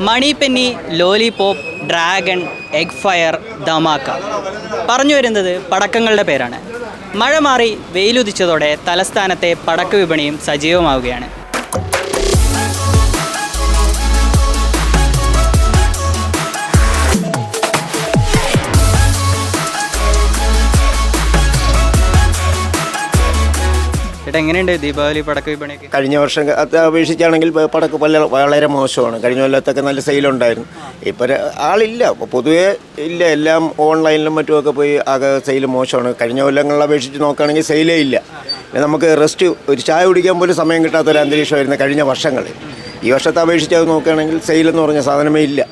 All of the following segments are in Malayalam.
Money penny lollipop dragon egg fire Dhamaka പറഞ്ഞു വരുന്നത് പടക്കങ്ങളുടെ പേരാണ്. മഴ മാറി വെയിലുദിച്ചതോടെ തലസ്ഥാനത്തെ പടക്ക വിപണിയും സജീവമാവുകയാണ്. എങ്ങനെയുണ്ട് ദീപാവലി പടക്ക കഴിഞ്ഞ വർഷം അപേക്ഷിച്ചാണെങ്കിൽ പടക്ക് പല വളരെ മോശമാണ്. കഴിഞ്ഞ കൊല്ലത്തൊക്കെ നല്ല സെയിലുണ്ടായിരുന്നു. ഇപ്പം ആളില്ല. പൊതുവേ ഇല്ല. എല്ലാം ഓൺലൈനിലും മറ്റുമൊക്കെ പോയി ആകെ സെയിൽ മോശമാണ്. കഴിഞ്ഞ കൊല്ലങ്ങളിൽ അപേക്ഷിച്ച് നോക്കുകയാണെങ്കിൽ സെയിലേ ഇല്ല. നമുക്ക് റെസ്റ്റ് ഒരു ചായ കുടിക്കാൻ പോലും സമയം കിട്ടാത്ത ഒരു അന്തരീക്ഷമായിരുന്നു കഴിഞ്ഞ വർഷങ്ങളിൽ. ഈ വർഷത്തെ അപേക്ഷിച്ച് അത് നോക്കുകയാണെങ്കിൽ സെയിൽ എന്ന് പറഞ്ഞ സാധനമേ ഇല്ല.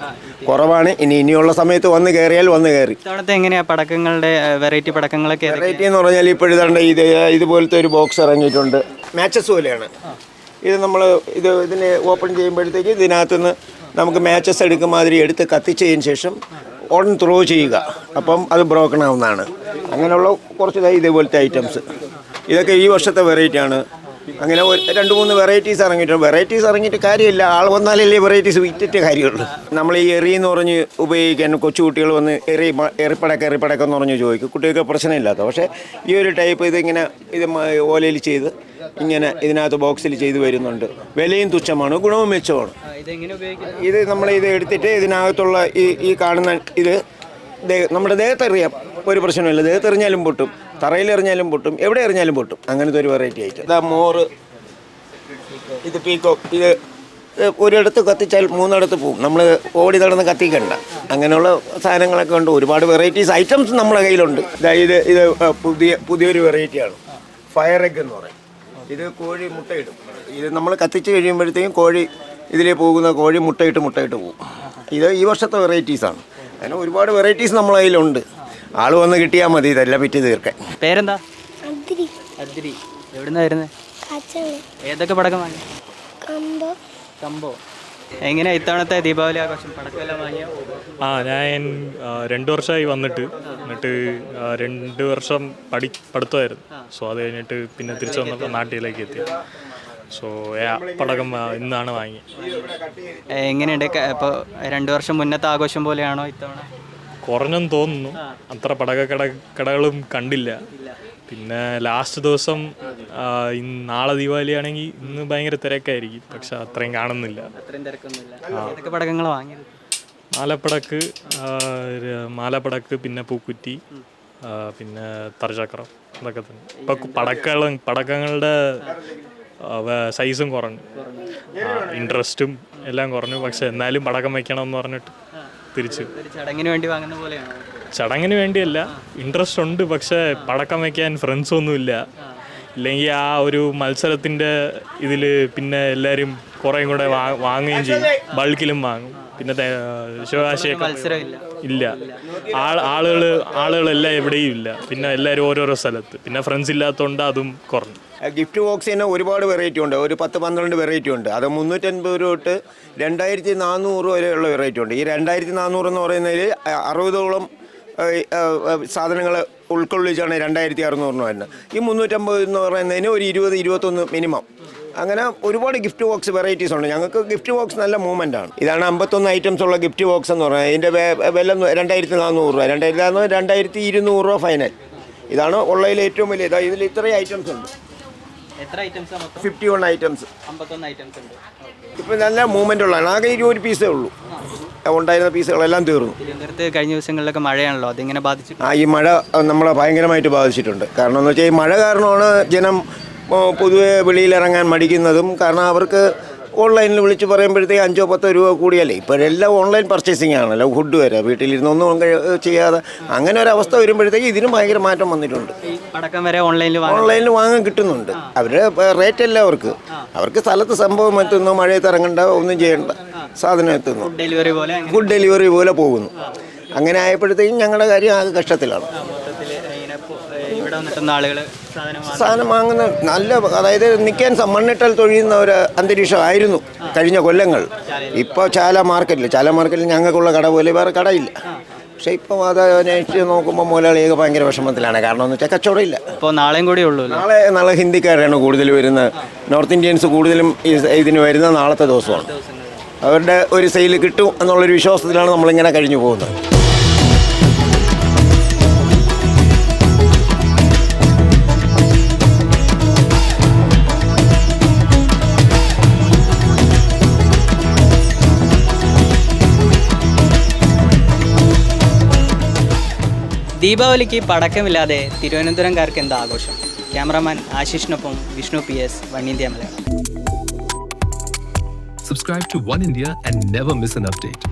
കുറവാണ്. ഇനി ഇനിയുള്ള സമയത്ത് വന്ന് കയറിയാൽ വന്ന് കയറി. ഇത്തവണത്തെ എങ്ങനെയാ പടക്കങ്ങളുടെ വെറൈറ്റി പടക്കങ്ങളൊക്കെ? വെറൈറ്റി എന്ന് പറഞ്ഞാൽ ഇപ്പോഴത്തെ ഇത് ഇതുപോലത്തെ ഒരു ബോക്സ് ഇറങ്ങിയിട്ടുണ്ട്. മാച്ചസ് പോലെയാണ്. ഇത് നമ്മൾ ഇത് ഇതിനെ ഓപ്പൺ ചെയ്യുമ്പോഴത്തേക്ക് ഇതിനകത്തുനിന്ന് നമുക്ക് മാച്ചസ് എടുക്കുന്ന മാതിരി എടുത്ത് കത്തിച്ചതിന് ശേഷം ഓൺ ത്രോ ചെയ്യുക. അപ്പം അത് ബ്രോക്കൺ ആവുന്നതാണ്. അങ്ങനെയുള്ള കുറച്ച് ഇതേപോലത്തെ ഐറ്റംസ് ഇതൊക്കെ ഈ വർഷത്തെ വെറൈറ്റിയാണ് അങ്ങനെ രണ്ട് മൂന്ന് വെറൈറ്റീസ് ഇറങ്ങിയിട്ടുണ്ട്. വെറൈറ്റീസ് ഇറങ്ങിയിട്ട് കാര്യമില്ല. ആൾ വന്നാലല്ലേ വെറൈറ്റീസ് വിറ്റിട്ട് കാര്യമുള്ളൂ. നമ്മൾ ഈ എറി എന്ന് പറഞ്ഞ് ഉപയോഗിക്കാൻ കൊച്ചുകുട്ടികൾ വന്ന് എറി എറിപ്പടക്ക എറിപ്പടക്ക എന്ന് പറഞ്ഞ് ചോദിക്കും. കുട്ടികൾക്ക് പ്രശ്നമില്ലാത്ത. പക്ഷേ ഈ ഒരു ടൈപ്പ് ഇതിങ്ങനെ ഇത് ഓലയിൽ ചെയ്ത് ഇങ്ങനെ ഇതിനകത്ത് ബോക്സിൽ ചെയ്ത് വരുന്നുണ്ട്. വിലയും തുച്ഛമാണ് ഗുണവും മെച്ചമാണ്. ഇത് നമ്മൾ ഇത് എടുത്തിട്ട് ഇതിനകത്തുള്ള ഈ ഈ കാണുന്ന ഇത് നമ്മുടെ ദേഹത്തെ എറിയാം. ഒരു പ്രശ്നമില്ല. ദേഹത്ത് എറിഞ്ഞാലും പൊട്ടും. തറയിൽ എറിഞ്ഞാലും പൊട്ടും. എവിടെ എറിഞ്ഞാലും പൊട്ടും. അങ്ങനത്തെ ഒരു വെറൈറ്റി ആയിട്ട്. ഇതാ മോറ്. ഇത് പീക്കോ ഇത് ഒരിടത്ത് കത്തിച്ചാൽ മൂന്നിടത്ത് പോകും നമ്മൾ ഓടി നടന്ന് കത്തിക്കണ്ട. അങ്ങനെയുള്ള സാധനങ്ങളൊക്കെ ഉണ്ട്. ഒരുപാട് വെറൈറ്റീസ് ഐറ്റംസ് നമ്മുടെ കയ്യിലുണ്ട്. ഇത് ഇത് പുതിയ പുതിയൊരു വെറൈറ്റിയാണ് ഫയർ എഗ് എന്ന് പറയും. ഇത് കോഴി മുട്ടയിടും. ഇത് നമ്മൾ കത്തിച്ച് കഴിയുമ്പോഴത്തേക്കും കോഴി ഇതിലേ പോകുന്ന കോഴി മുട്ടയിട്ട് മുട്ടയിട്ട് പോകും ഇത് ഈ വർഷത്തെ വെറൈറ്റീസാണ് അങ്ങനെ ഒരുപാട് വെറൈറ്റീസ് നമ്മളെ കയ്യിലുണ്ട്. ആൾ വന്ന് കിട്ടിയാൽ മതി ഇതെല്ലാം വിറ്റ് തീർക്കാൻ. പേരെന്താ? അദ്രി. എവിടുന്നാ വരുന്നത് ഏതൊക്കെ പടക്കം വാങ്ങി? കമ്പോ. കമ്പോ. എങ്ങനെയാ ഇത്തവണത്തെ ദീപാവലി ആഘോഷം? പടക്കമെല്ലാം വാങ്ങിയോ? ആ ഞാൻ രണ്ടു വർഷമായി വന്നിട്ട്. എന്നിട്ട് രണ്ടു വർഷം പഠി പഠിത്തമായിരുന്നു. സോ അത് കഴിഞ്ഞിട്ട് പിന്നെ തിരിച്ചു വന്നപ്പോൾ നാട്ടിലേക്ക് എത്തി. സോ പടക്കം ഇന്നാണ് വാങ്ങി എങ്ങനെയുണ്ട്? ഇപ്പോൾ രണ്ട് വർഷം മുന്നത്തെ ആഘോഷം പോലെയാണോ ഇത്തവണ? കുറഞ്ഞെന്ന് തോന്നുന്നു. അത്ര പടക കട കടകളും കണ്ടില്ല. പിന്നെ ലാസ്റ്റ് ദിവസം നാളെ ദീപാവലി ആണെങ്കിൽ ഇന്ന് ഭയങ്കര തിരക്കായിരിക്കും. പക്ഷെ അത്രയും കാണുന്നില്ല. മാലപ്പടക്ക് മാലപ്പടക്ക് പിന്നെ പൂക്കുറ്റി പിന്നെ തറചക്രം ഇതൊക്കെ തന്നെ. ഇപ്പൊ പടക്കങ്ങളും പടക്കങ്ങളുടെ സൈസും കുറഞ്ഞു. ഇൻട്രസ്റ്റും എല്ലാം കുറഞ്ഞു. പക്ഷെ എന്നാലും പടക്കം വെക്കണം എന്ന് പറഞ്ഞിട്ട് തിരിച്ചു. ചടങ്ങിന് വേണ്ടി വാങ്ങുന്ന പോലെയാണ്? ചടങ്ങിന് വേണ്ടിയല്ല. ഇൻട്രസ്റ്റ് ഉണ്ട് പക്ഷേ പടക്കം വയ്ക്കാൻ ഫ്രണ്ട്സ് ഒന്നുമില്ല. ഇല്ലെങ്കിൽ ആ ഒരു മത്സരത്തിന്റെ ഇതിൽ പിന്നെ എല്ലാവരും കുറേയും കൂടെ വാങ്ങുകയും ചെയ്യും. ബൾക്കിലും വാങ്ങും. പിന്നെ ശിവകാശിയൊക്കെ ഇല്ല. ആൾ ആളുകൾ ആളുകളെല്ലാം എവിടെയും ഇല്ല. പിന്നെ എല്ലാവരും ഓരോരോ സ്ഥലത്ത്. പിന്നെ ഫ്രണ്ട്സ് ഇല്ലാത്തതുകൊണ്ട് അതും കുറഞ്ഞു. ഗിഫ്റ്റ് ബോക്സ് തന്നെ ഒരുപാട് വെറൈറ്റി ഉണ്ട്. ഒരു പത്ത് പന്ത്രണ്ട് വെറൈറ്റി ഉണ്ട്. അത് മുന്നൂറ്റൻപത് രൂപ തൊട്ട് രണ്ടായിരത്തി നാനൂറ് വരെയുള്ള വെറൈറ്റി ഉണ്ട്. ഈ രണ്ടായിരത്തി നാനൂറ് എന്ന് പറയുന്നതിൽ അറുപതോളം സാധനങ്ങൾ ഉൾക്കൊള്ളിച്ചാണ് രണ്ടായിരത്തി അറുന്നൂറിന് വരുന്നത്. ഈ മുന്നൂറ്റമ്പത് എന്ന് പറയുന്നതിന് ഒരു ഇരുപത് ഇരുപത്തൊന്ന് മിനിമം അങ്ങനെ ഒരുപാട് ഗിഫ്റ്റ് ബോക്സ് വെറൈറ്റീസ് ഉണ്ട്. ഞങ്ങൾക്ക് ഗിഫ്റ്റ് ബോക്സ് നല്ല മൂവ്മെന്റ് ആണ്. ഇതാണ് അമ്പത്തൊന്ന് ഐറ്റംസ് ഉള്ള ഗിഫ്റ്റ് ബോക്സ് എന്ന് പറഞ്ഞാൽ ഇതിന്റെ വില രണ്ടായിരത്തി നാനൂറ് രൂപ. രണ്ടായിരത്തി നാനൂറ് രണ്ടായിരത്തി ഇരുന്നൂറ് രൂപ ഫൈനൽ ഇതാണ് ഉള്ളതിൽ ഏറ്റവും വലിയ ഇതാ ഇതിൽ ഇത്രയും ഐറ്റംസ് ഉണ്ട്. ഫിഫ്റ്റി വൺ ഐറ്റംസ് ഇപ്പം നല്ല മൂവ്മെന്റ് ഉള്ളതാണ്. ആകെ ഇരുപത് പീസേ ഉള്ളൂ. ഉണ്ടായിരുന്ന പീസുകളെല്ലാം തീർന്നു. തിരുവനന്തപുരത്ത് കഴിഞ്ഞ ദിവസങ്ങളിലൊക്കെ മഴയാണല്ലോ അതിങ്ങനെ ബാധിച്ചു ആ ഈ മഴ നമ്മളെ ഭയങ്കരമായിട്ട് ബാധിച്ചിട്ടുണ്ട്. കാരണം എന്ന് വെച്ചാൽ ഈ മഴ കാരണമാണ് ജനം പൊതുവെ വെളിയിലിറങ്ങാൻ മടിക്കുന്നതും കാരണം അവർക്ക് ഓൺലൈനിൽ വിളിച്ച് പറയുമ്പോഴത്തേക്ക് അഞ്ചോ പത്തോ രൂപ കൂടിയല്ലേ? ഇപ്പോഴെല്ലാം ഓൺലൈൻ പർച്ചേസിംഗ് ആണല്ലോ ഫുഡ് വരെ വീട്ടിലിരുന്നൊന്നും ചെയ്യാതെ അങ്ങനെ ഒരു അവസ്ഥ വരുമ്പോഴത്തേക്ക് ഇതിനും ഭയങ്കര മാറ്റം വന്നിട്ടുണ്ട്. പടക്കം വരെ ഓൺലൈനിൽ വാങ്ങാൻ ഓൺലൈനിൽ വാങ്ങാൻ കിട്ടുന്നുണ്ട്. അവരുടെ റേറ്റ് അല്ല അവർക്ക്. അവർക്ക് സ്ഥലത്ത് സംഭവം എത്തുന്നു മഴയത്ത് ഇറങ്ങണ്ട ഒന്നും ചെയ്യണ്ട സാധനം എത്തുന്നു. ഫുഡ് ഡെലിവറി പോലെ പോകുന്നു. അങ്ങനെ ആയപ്പോഴത്തേക്കും ഞങ്ങളുടെ കാര്യം ആകെ കഷ്ടത്തിലാണ്. ഇവിടെ വന്നിട്ടുന്ന ആളുകൾ സാധനം സാധനം വാങ്ങുന്ന നല്ല അതായത് നിൽക്കാൻ സം- മണ്ണിട്ടാൽ തൊഴിയുന്ന ഒരു അന്തരീക്ഷമായിരുന്നു കഴിഞ്ഞ കൊല്ലങ്ങൾ. ഇപ്പോൾ ചാല മാർക്കറ്റിൽ ചാല മാർക്കറ്റിൽ ഞങ്ങൾക്കുള്ള കട പോലെ വേറെ കടയില്ല. പക്ഷേ ഇപ്പോൾ അത് അന്വേഷിച്ച് നോക്കുമ്പോൾ മുതലാളിയൊക്കെ ഭയങ്കര വിഷമത്തിലാണ്. കാരണം എന്ന് വെച്ചാൽ കച്ചവടം ഇല്ല ഇപ്പോൾ നാളെയും കൂടി ഉള്ളൂ അല്ലേ? നാളെ നാളെ ഹിന്ദിക്കാരാണ് കൂടുതൽ വരുന്നത്. നോർത്ത് ഇന്ത്യൻസ് കൂടുതലും ഈ- ഇതിന് വരുന്ന നാളത്തെ ദിവസമാണ്. അവരുടെ ഒരു സെയിൽ കിട്ടും എന്നുള്ളൊരു വിശ്വാസത്തിലാണ് നമ്മളിങ്ങനെ കഴിഞ്ഞു പോകുന്നത്. ദീപാവലിക്ക് പടക്കമില്ലാതെ തിരുവനന്തപുരംകാർക്ക് എന്താ ആഘോഷം cameraman ആശിഷിനൊപ്പം Vishnu P S one India Malayalam Subscribe to One India and never miss an update.